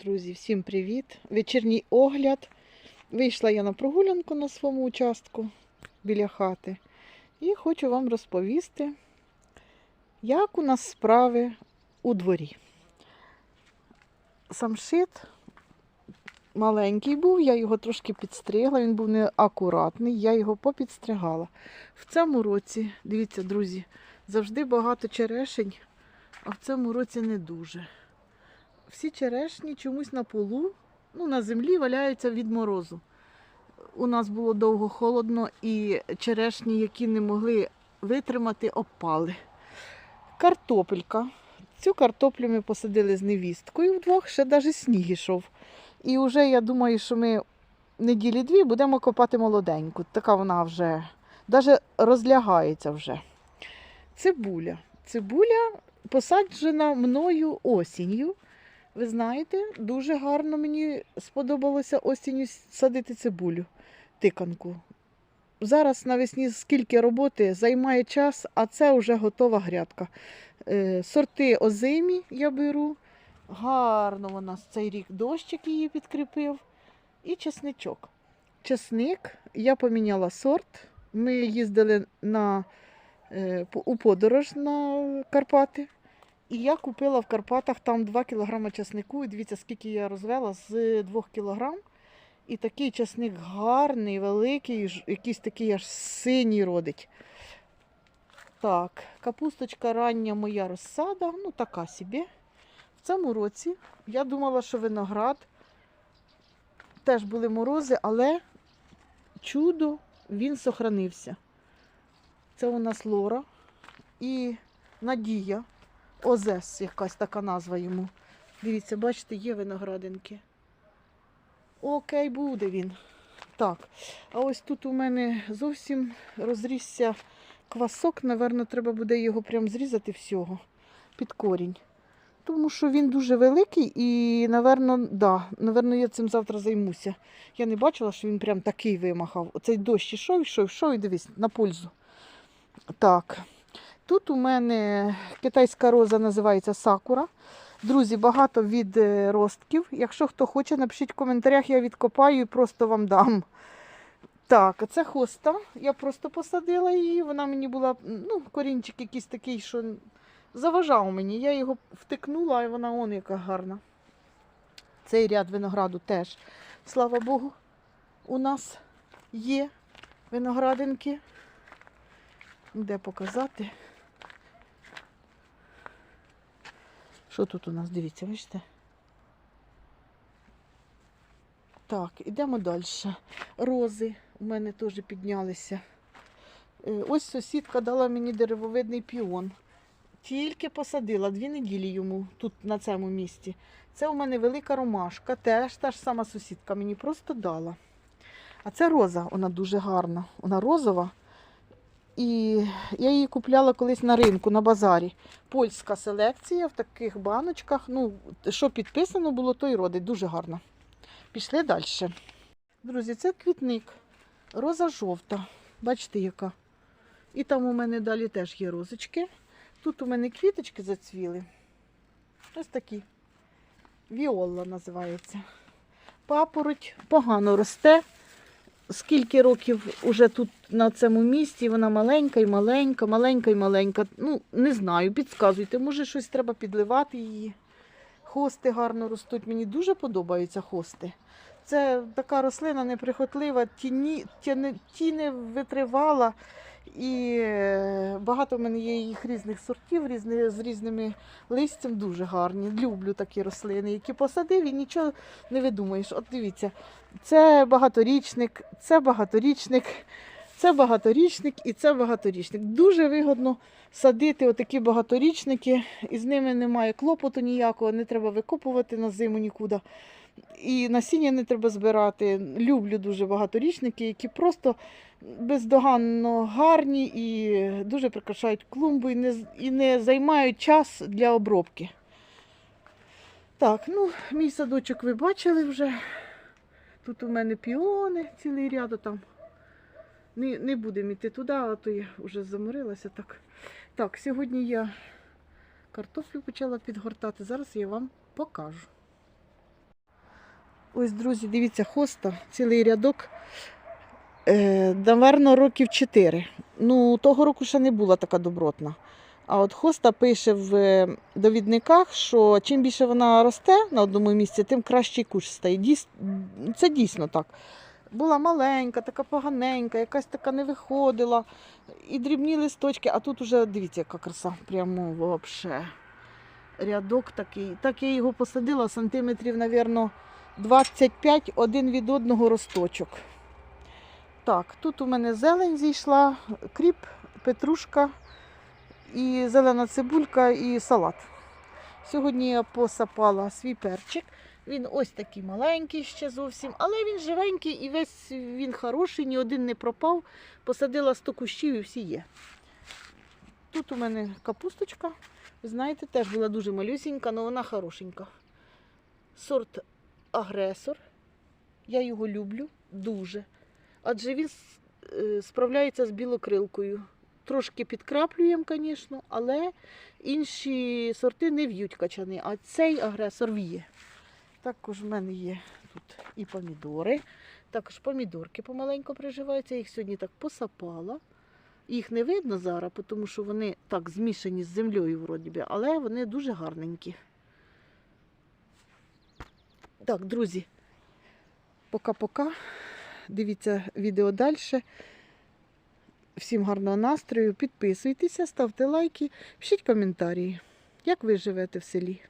Друзі, всім привіт! Вечірній огляд. Вийшла я на прогулянку на своєму участку біля хати і хочу вам розповісти, як у нас справи у дворі. Самшит маленький був, я його трошки підстригла, він був неакуратний, я його попідстригала. В цьому році, дивіться, друзі, завжди багато черешень, а в цьому році не дуже всі черешні чомусь на полу, ну, на землі валяються від морозу. У нас було довго холодно і черешні, які не могли витримати, опали. Картопелька. Цю картоплю ми посадили з невісткою вдвох, ще навіть сніг ішов. І вже я думаю, що ми неділі дві будемо копати молоденьку. Така вона вже навіть розлягається вже. Цибуля. Цибуля посаджена мною осінню. Ви знаєте, дуже гарно мені сподобалося осінню садити цибулю, тиканку. Зараз навесні скільки роботи займає час, а це вже готова грядка. Е, Сорти озимі я беру. Гарно з цей рік дощик її підкріпив. І чесничок. Чесник я поміняла сорт. Ми їздили на, е, у подорож на Карпати. І я купила в Карпатах там 2 кг часнику. І дивіться, скільки я розвела з 2 кг. І такий часник гарний, великий, якийсь такий аж синій родить. Так, капусточка рання моя розсада, ну така собі. В цьому році я думала, що виноград теж були морози, але чудо він сохранився. Це у нас Лора і Надія. Озес, якась така назва йому. Дивіться, бачите, є виноградинки. Окей, буде він. Так, а ось тут у мене зовсім розрісся квасок. Наверно, треба буде його прям зрізати всього під корінь. Тому що він дуже великий і, напевно, да, наверно, я цим завтра займуся. Я не бачила, що він прям такий вимахав. Оцей дощ ішов, ішов, ішов і дивись, на пользу. Так. Тут у мене китайська роза називається сакура. Друзі, багато від е, ростків. Якщо хто хоче, напишіть в коментарях, я відкопаю і просто вам дам. Так, це хоста. Я просто посадила її. Вона мені була, ну, корінчик якийсь такий, що заважав мені. Я його втикнула, і вона он яка гарна. Цей ряд винограду теж, слава Богу, у нас є виноградинки. Де показати? Що тут у нас? Дивіться, бачите? Так, ідемо далі. Рози у мене теж піднялися. Е, Ось сусідка дала мені деревовидний піон. Тільки посадила дві неділі йому тут, на цьому місці. Це у мене велика ромашка, теж та ж сама сусідка мені просто дала. А це роза, вона дуже гарна. Вона розова. І я її купляла колись на ринку, на базарі. Польська селекція в таких баночках. Ну, що підписано було, то й родить. Дуже гарно. Пішли далі. Друзі, це квітник. Роза жовта. Бачите, яка. І там у мене далі теж є розочки. Тут у мене квіточки зацвіли. Ось такі. Віолла називається. Папороть погано росте скільки років уже тут на цьому місці, вона маленька і маленька, маленька і маленька. Ну, не знаю, підказуйте, може щось треба підливати її. Хости гарно ростуть. Мені дуже подобаються хости. Це така рослина неприхотлива, тіні, тіни витривала. І е, багато в мене є їх різних сортів, різні, з різними листям, дуже гарні. Люблю такі рослини, які посадив і нічого не видумаєш. От дивіться, це багаторічник, це багаторічник, це багаторічник і це багаторічник. Дуже вигодно садити отакі багаторічники, і з ними немає клопоту ніякого, не треба викопувати на зиму нікуди. І насіння не треба збирати. Люблю дуже багаторічники, які просто бездоганно гарні і дуже прикрашають клумбу і не, і не займають час для обробки. Так, ну, мій садочок ви бачили вже. Тут у мене піони, цілий ряд там. Не, не будемо йти туди, а то я вже заморилася. Так, так сьогодні я картоплю почала підгортати. Зараз я вам покажу. Ось, друзі, дивіться, хоста, цілий рядок. Е, наверно, років 4. Ну, того року ще не була така добротна. А от хоста пише в е, довідниках, що чим більше вона росте на одному місці, тим кращий кущ стає. Дійс... Це дійсно так. Була маленька, така поганенька, якась така не виходила. І дрібні листочки, а тут уже дивіться, яка краса. Прямо вообще. Рядок такий. Так я його посадила сантиметрів, мабуть, 25 один від одного росточок. Так, тут у мене зелень зійшла, кріп, петрушка, і зелена цибулька, і салат. Сьогодні я посапала свій перчик. Він ось такий маленький ще зовсім, але він живенький і весь він хороший, ні один не пропав. Посадила 100 кущів і всі є. Тут у мене капусточка. Знаєте, теж була дуже малюсінька, але вона хорошенька. Сорт агресор. Я його люблю дуже. Адже він е, справляється з білокрилкою. Трошки підкраплюємо, звісно, але інші сорти не в'ють качани, а цей агресор в'є. Також в мене є тут і помідори. Також помідорки помаленьку приживаються. Я їх сьогодні так посапала. Їх не видно зараз, тому що вони так змішані з землею, вроді але вони дуже гарненькі. Так, друзі, пока-пока. Дивіться відео далі. Всім гарного настрою. Підписуйтеся, ставте лайки, пишіть коментарі. Як ви живете в селі?